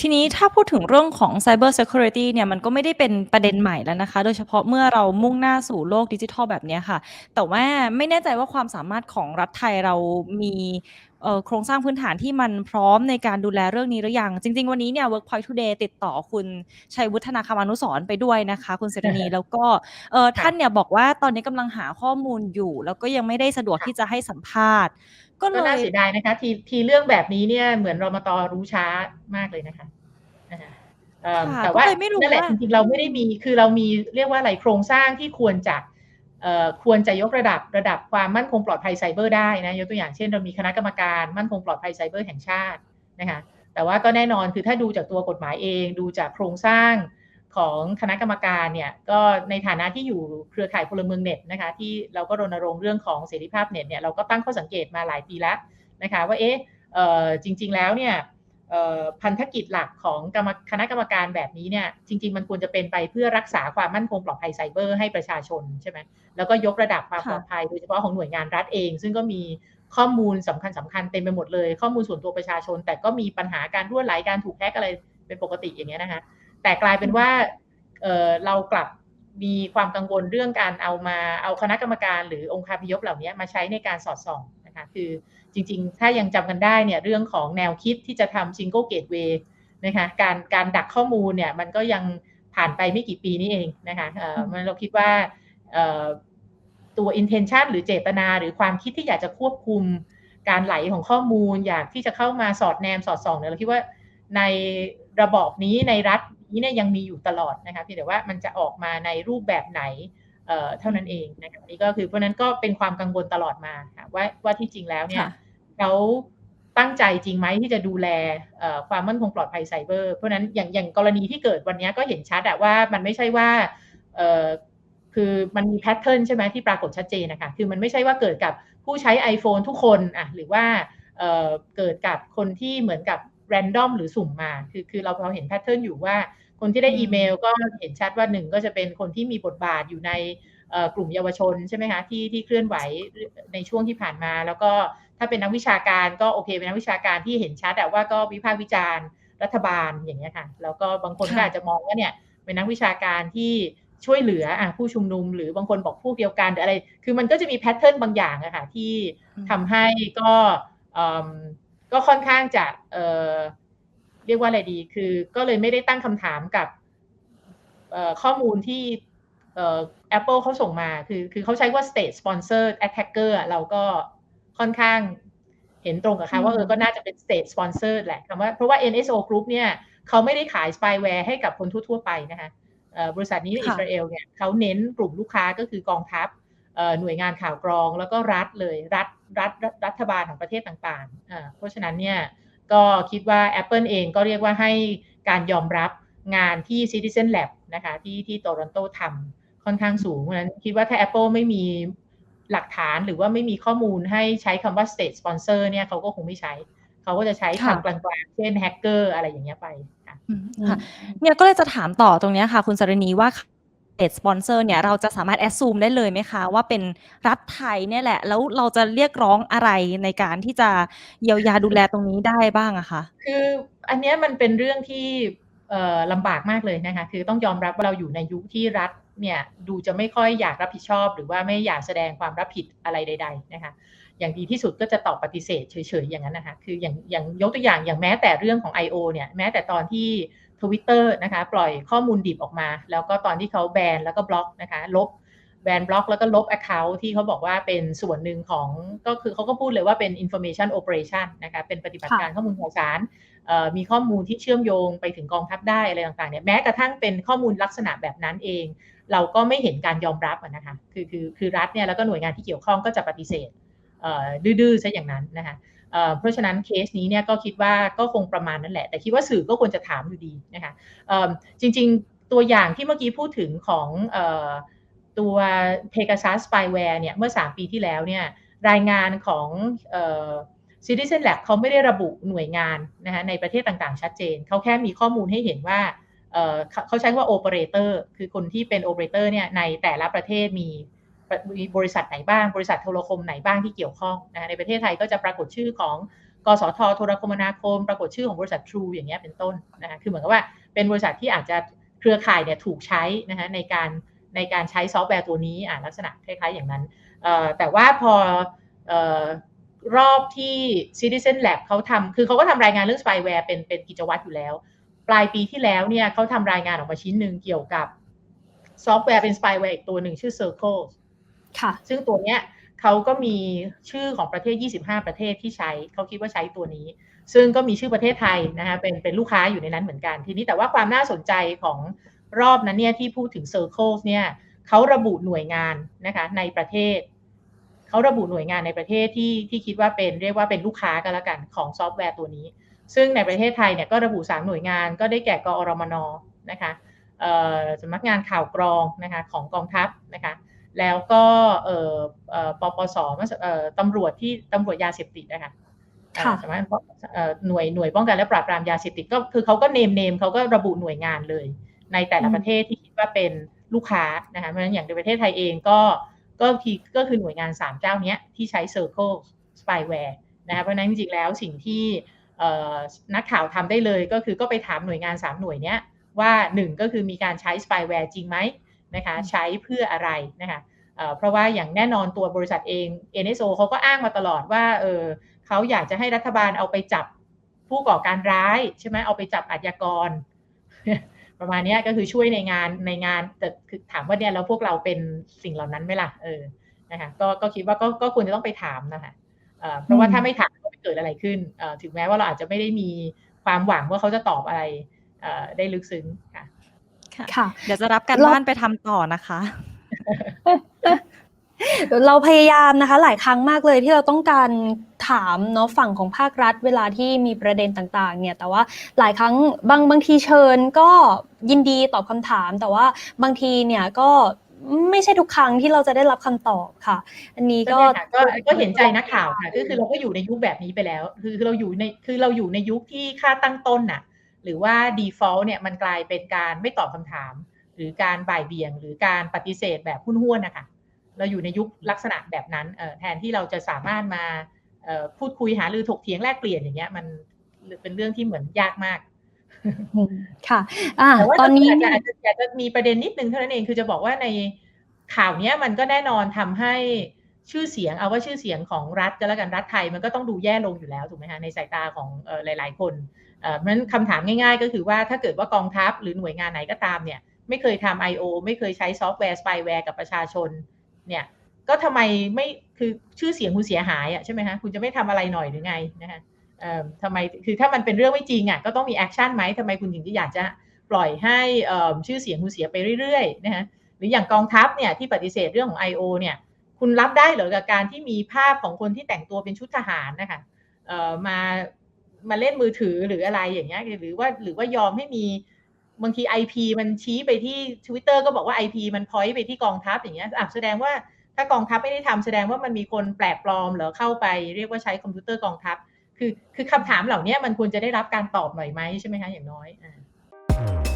ทีนี้ถ้าพูดถึงเรื่องของ Cyber Security เนี่ยมันก็ไม่ได้เป็นประเด็นใหม่แล้วนะคะ โดยเฉพาะเมื่อเรามุ่งหน้าสู่โลกดิจิทัลแบบเนี้ยค่ะ แต่ว่าไม่แน่ใจว่าความสามารถของรัฐไทยเรามีเอ่อโครงสร้างพื้นฐานที่มันพร้อมในการดูแลเรื่องนี้หรือยัง จริง ๆ วันนี้เนี่ย Workpoint Today ติดต่อคุณชัยวุฒนาคมานุสรณ์ไปด้วยนะคะ คุณเสรณีแล้วก็เอ่อค่ะท่านเนี่ยบอกว่าตอนนี้กำลังหาข้อมูลอยู่ แล้วก็ยังไม่ได้สะดวกค่ะที่จะให้สัมภาษณ์ ก็เลก็น่ายเสียดายนะคะ ทีทีเรื่องแบบนี้เนี่ยเหมือนรมตรู้ช้ามากเลยนะคะนะคะเอิ่มค่ะแต่ก็ว่าเลยไม่รู้นั่นแหละว่าจริงๆเราไม่ได้มีคือเรามีเรียกว่าอะไรโครงสร้างที่ควรจะเอ่อควรจะยกระดับระดับความมั่นคงปลอดภัยไซเบอร์ได้นะยกตัวอย่างเช่น เรามีคณะกรรมการมั่นคงปลอดภัยไซเบอร์แห่งชาตินะคะแต่ว่าก็แน่นอนคือถ้าดูจากตัวกฎหมายเอง ดูจากโครงสร้าง ของคณะกรรมการเนี่ยก็ในฐานะที่อยู่เครือข่ายพลเมืองเน็ตนะคะที่เราก็รณรงค์เรื่องของเสรีภาพเน็ตเนี่ยเราก็ตั้งข้อสังเกตมาหลายปีแล้วนะคะว่าเอ๊ะเอ่อจริง ๆ แล้วเนี่ยเอ่อพันธกิจหลักของกรรมคณะกรรมการแบบนี้เนี่ยจริง ๆ มันควรจะเป็นไปเพื่อรักษาความมั่นคงปลอดภัยไซเบอร์ให้ประชาชนใช่ไหมแล้วก็ยกระดับความค่ะปลอดภัยโดยเฉพาะของหน่วยงานรัฐเอง ซึ่งก็มีข้อมูลสำคัญสำคัญเต็มไปหมดเลย ข้อมูลส่วนตัวประชาชน แต่ก็มีปัญหาการรั่วไหลการถูกแฮกอะไรเป็นปกติอย่างเงี้ยนะคะ แต่กลายเป็นว่าเอ่อเรากลับมีความกังวลเรื่องการเอามาเอาคณะกรรมการหรือองค์คาพยพเหล่านี้มาใช้ในการสอดส่องนะคะคือจริงๆ ถ้ายังจำกันได้เนี่ยเรื่องของแนวคิดที่จะทำ single gateway นะคะการการดักข้อมูลเนี่ยมันก็ยังผ่านไปไม่กี่ปีนี้เองนะคะเอ่อมันเราคิดว่าเอ่อตัว intention หรือเจตนาหรือความคิดที่อยากจะควบคุมการไหลของข้อมูล อยากที่จะเข้ามาสอดแนมสอดส่องเนี่ยเราคิดว่าใน ระบอบนี้ในรัฐนี้เนี่ยยังมีอยู่ตลอดนะคะเพียงแต่ว่ามันจะออกมาในรูปแบบไหนเอ่อเท่านั้นเองนะคะอันนี่ก็คือเพราะฉะนั้นก็เป็นความกังวลตลอดมาค่ะว่าว่าที่จริงแล้วเนี่ยค่ะเขาตั้งใจจริงไหมที่จะดูแลเอ่อความมั่นคงปลอดภัยไซเบอร์เพราะฉะนั้นอย่างอย่างกรณีที่เกิดวันนี้ก็เห็นชัดอะว่ามันไม่ใช่ว่าเอ่อคือมันมีแพทเทิร์นใช่ไหมที่ปรากฏชัดเจนนะคะคือมันไม่ใช่ว่าเกิดกับผู้ใช้ iPhone ทุกคนอะหรือว่าเอ่อเกิดกับคนที่เหมือนกับ แรนดอมหรือสุ่มมา คือคือเราเราเห็นแพทเทิร์นอยู่ว่า คนที่ได้อืมอีเมลก็เห็นชัดว่าหนึ่งก็จะเป็นคนที่มีบทบาทอยู่ในเอ่อกลุ่มเยาวชนใช่ไหมคะที่ที่เคลื่อนไหวในช่วงที่ผ่านมา แล้วก็ถ้าเป็นนักวิชาการก็โอเค เป็นนักวิชาการที่เห็นชัดแต่ว่าก็วิพากษ์วิจารณ์รัฐบาลอย่างเงี้ยค่ะแล้วก็บางคนก็ค่ะอาจจะมองว่าเนี่ยเป็นนักวิชาการที่ช่วยเหลืออะผู้ชุมนุม หรือบางคนบอกพวกเดียวกันหรืออะไร คือมันก็จะมีแพทเทิร์นบางอย่างอะค่ะที่อืมทำให้ก็เอิ่ม ก็ค่อนข้างจะเอ่อเรียกว่าอะไรดี คือก็เลยไม่ได้ตั้งคำถามกับเอ่อข้อมูลที่เอ่อ Apple เขาส่งมา คือคือเขาใช้ว่า state sponsored attacker อะเราก็ค่อนข้างเห็นตรงกับเขาว่าอืมเออก็น่าจะเป็น state sponsored แหละคำว่าเพราะว่า NSO Group เนี่ยเขาไม่ได้ขาย spyware ให้กับคนทั่ว ๆ ไปนะคะเอ่อบริษัทนี้ในค่ะอิสราเอลเนี่ยเขาเน้นกลุ่มลูกค้าก็คือกองทัพเอ่อหน่วยงานข่าวกรองแล้วก็รัฐเลยรัฐ รัฐรัฐรัฐบาลของประเทศต่างๆอ่าเพราะฉะนั้นเนี่ยก็คิดว่า Apple เองก็เรียกว่าให้การยอมรับงานที่ Citizen Lab นะคะที่ที่โตรอนโตทำค่อนข้างสูงเพราะฉะนั้นคิดว่าถ้า Apple ไม่มีหลักฐานหรือว่าไม่มีข้อมูลให้ใช้คำว่า state sponsor เนี่ยเขาก็คงไม่ใช้ เขาก็จะใช้ค่ะคำกลางๆ เช่นแฮกเกอร์อะไรอย่างเงี้ยไปค่ะอืมค่ะเนี่ยก็เลยจะถามต่อตรงเนี้ยค่ะ คุณสรณีว่า เอสปอนเซอร์เนี่ยเราจะสามารถแอดซูมได้เลยไหมคะ ว่าเป็นรัฐไทยเนี่ยแหละ แล้วเราจะเรียกร้องอะไรในการที่จะเยียวยาดูแลตรงนี้ได้บ้างอะคะคืออันเนี้ยมันเป็นเรื่องที่ลำบากมากเลยนะคะ คือต้องยอมรับว่าเราอยู่ในยุคที่รัฐเนี่ยดูจะไม่ค่อยอยากรับผิดชอบ หรือว่าไม่อยากแสดงความรับผิดอะไรใด ๆ นะคะอย่างดีที่สุดก็จะตอบปฏิเสธเฉยๆอย่างนั้นนะคะคืออย่างอย่างยกตัวอย่างอย่างแม้แต่เรื่องของ I.O. เนี่ยแม้แต่ตอนที่ Twitter นะคะปล่อยข้อมูลดิบออกมา แล้วก็ตอนที่เขาแบนแล้วก็บล็อกนะคะลบแบนบล็อกแล้วก็ลบ Account ที่เขาบอกว่าเป็นส่วนหนึ่งของก็คือเขาก็พูดเลยว่าเป็น information operation นะคะเป็นปฏิบัติการข้อมูลข่าวสารเอ่อมีข้อมูลที่เชื่อมโยงไปถึงกองทัพได้อะไรต่างๆเนี่ยแม้กระทั่งเป็นข้อมูลลักษณะแบบนั้นเอง เราก็ไม่เห็นการยอมรับอะนะคะคือคือคือรัฐเนี่ยแล้วก็หน่วยงานที่เกี่ยวข้องก็จะปฏิเสธเอ่อดื้อๆซะอย่างนั้นนะคะ เพราะฉะนั้นเคสนี้เนี่ยก็คิดว่าก็คงประมาณนั้นแหละ แต่คิดว่าสื่อก็ควรจะถามอยู่ดีนะคะจริงๆตัวอย่างที่เมื่อกี้พูดถึงของอตัว Pegasus spyware เนี่ยเมื่อ 3 ปีที่แล้วเนี่ยรายงานของเอ่อ Citizen Lab เขาไม่ได้ระบุหน่วยงานนะคะในประเทศต่างๆ ชัดเจน เขาแค่มีข้อมูลให้เห็นว่าเขาใช้ว่า operator คือคนที่เป็น operator เนี่ยในแต่ละประเทศมี มีบริษัทไหนบ้าง บริษัทโทรคมไหนบ้างที่เกี่ยวข้องนะในประเทศไทยก็จะปรากฏชื่อของกสทโทรคมนาคม ปรากฏชื่อของบริษัท True อย่างเงี้ยเป็นต้นนะคือเหมือนกับว่าเป็นบริษัทที่อาจจะเครือข่ายเนี่ยถูกใช้นะคะในการในการใช้ซอฟต์แวร์ตัวนี้อ่าลักษณะคล้ายๆอย่างนั้นแต่ว่าพอออรอบที่ Citizen Lab เขาทำคือเขาก็ทำรายงานเรื่อง spyware เป็นเป็นกิจวัตรอยู่แล้ว ปลายปีที่แล้วเนี่ยเขาทำรายงานออกมาชิ้นหนึ่งเกี่ยวกับซอฟต์แวร์เป็น spyware อีกตัวหนึ่งชื่อ Circle ค่ะ ซึ่งตัวเนี้ยเขาก็มีชื่อของประเทศ 25 ประเทศที่ใช้ เขาคิดว่าใช้ตัวนี้ ซึ่งก็มีชื่อประเทศไทยนะคะเป็นเป็นลูกค้าอยู่ในนั้นเหมือนกัน ทีนี้แต่ว่าความน่าสนใจของรอบนั้นเนี่ยที่พูดถึง Circles เนี่ยเขาระบุหน่วยงานนะคะในประเทศ เขาระบุหน่วยงานในประเทศที่ที่คิดว่าเป็นเรียกว่าเป็นลูกค้าก็แล้วกันของซอฟต์แวร์ตัวนี้ ซึ่งในประเทศไทยเนี่ยก็ระบุ 3 หน่วยงาน ก็ได้แก่กอรมนนะคะสำนักงานข่าวกรองนะคะของกองทัพนะคะ แล้วก็เอ่อเอ่อปปสเอ่อตำรวจที่ตำรวจยาเสพติดนะคะค่ะสำนักงานป้องเอ่อหน่วยหน่วยป้องกันและปราบปรามยาเสพติดก็คือเขาก็เนมเนมเขาก็ระบุหน่วยงานเลย ในแต่ละประเทศที่คิดว่าเป็นลูกค้านะคะเพราะฉะนั้นอย่างในประเทศไทยเองก็ก็ทีก็คือหน่วยงาน 3 เจ้าเนี้ยที่ใช้ Circle Spyware นะคะเพราะฉะนั้นจริงๆแล้วสิ่งที่เอ่อนักข่าวทำได้เลยก็คือก็ไปถามหน่วยงาน 3 หน่วยเนี้ยว่า 1 ก็คือมีการใช้ spyware จริงไหม นะคะใช้เพื่ออะไรนะคะเอ่อเพราะว่าอย่างแน่นอนตัวบริษัทเอง NSO เขาก็อ้างมาตลอดว่าเออเขาอยากจะให้รัฐบาลเอาไปจับผู้ก่อการร้ายใช่ไหมเอาไปจับอาชญากร ประมาณเนี้ยก็คือช่วยในงานในงานแต่คือถามว่าเนี่ยแล้วพวกเราเป็นสิ่งเหล่านั้นไหมล่ะเออนะคะก็ก็คิดว่าก็ก็ควรจะต้องไปถามนะคะเอ่อเพราะว่าถ้าไม่ถามก็ไม่เกิดอะไรขึ้นเอ่อถึงแม้ว่าเราอาจจะไม่ได้มีความหวังว่าเขาจะตอบอะไรเอ่อได้ลึกซึ้งค่ะ ค่ะค่ะ เดี๋ยวจะรับการเราบ้านไปทำต่อนะคะ เราพยายามนะคะ หลายครั้งมากเลยที่เราต้องการถามเนาะฝั่งของภาครัฐ เวลาที่มีประเด็นต่างๆ เนี่ย แต่ว่าหลายครั้งบางบางทีเชิญก็ยินดีตอบคำถาม แต่ว่าบางทีเนี่ยก็ไม่ใช่ทุกครั้งที่เราจะได้รับคำตอบค่ะ อันนี้ก็ก็เนี่ยค่ะก็ก็เห็นใจนักข่าวค่ะก็คือเราก็อยู่ในยุคแบบนี้ไปแล้ว คือคือเราอยู่ในคือเราอยู่ในยุคที่ค่าตั้งต้นน่ะ หรือว่า default เนี่ยมันกลายเป็นการไม่ตอบคำถาม หรือการบ่ายเบี่ยง หรือการปฏิเสธแบบหุ้นๆนะคะเราอยู่ในยุคลักษณะแบบนั้นเอ่อแทนที่เราจะสามารถมาเอ่อพูดคุยหารือถกเถียงแลกเปลี่ยนอย่างเงี้ยมันเป็นเรื่องที่เหมือนยากมากอืมค่ะอ่าแต่ว่าตอนนี้อาจจะเนี่ยอาจจะอาจจะมีประเด็นนิดนึงเท่านั้นเองคือจะบอกว่าในข่าวเนี้ยมันก็แน่นอนทำให้ ชื่อเสียงเอาว่าชื่อเสียงของรัฐก็แล้วกันรัฐไทยมันก็ต้องดูแย่ลงอยู่แล้วถูกไหมคะในสายตาของหลาย ๆ คนเพราะฉะนั้นคำถามง่าย ๆ ก็คือว่าถ้าเกิดว่ากองทัพหรือหน่วยงานไหนก็ตามเนี่ยไม่เคยทำ I.O. ไม่เคยใช้ซอฟต์แวร์สปายแวร์กับประชาชนเนี่ยก็ทำไมไม่คือชื่อเสียงคุณเสียหายอะใช่ไหมคะคุณจะไม่ทำอะไรหน่อยหรือไงนะคะเอ่อทำไมคือถ้ามันเป็นเรื่องไม่จริงอะก็ต้องมีแอคชั่นไหมทำไมคุณถึงจะอยากจะปล่อยให้ชื่อเสียงคุณเสียไปเรื่อยๆนะฮะหรืออย่างกองทัพเนี่ยที่ปฏิเสธเรื่องของ I.O. เนี่ย คุณรับได้เหรอกับการที่มีภาพของคนที่แต่งตัวเป็นชุดทหารนะคะเอ่อมามาเล่นมือถือหรืออะไรอย่างเงี้ยหรือว่าหรือว่ายอมให้มีบางที IP มันชี้ไปที่ Twitter ก็บอกว่า IP มันพอยต์ไปที่กองทัพอย่างเงี้ยอะแสดงว่าถ้ากองทัพไม่ได้ทำแสดงว่ามันมีคนแปลกปลอมหรือเข้าไปเรียกว่าใช้คอมพิวเตอร์กองทัพ คือคือคำถามเหล่านี้มันควรจะได้รับการตอบหน่อยไหมใช่ไหมคะอย่างน้อยอ่า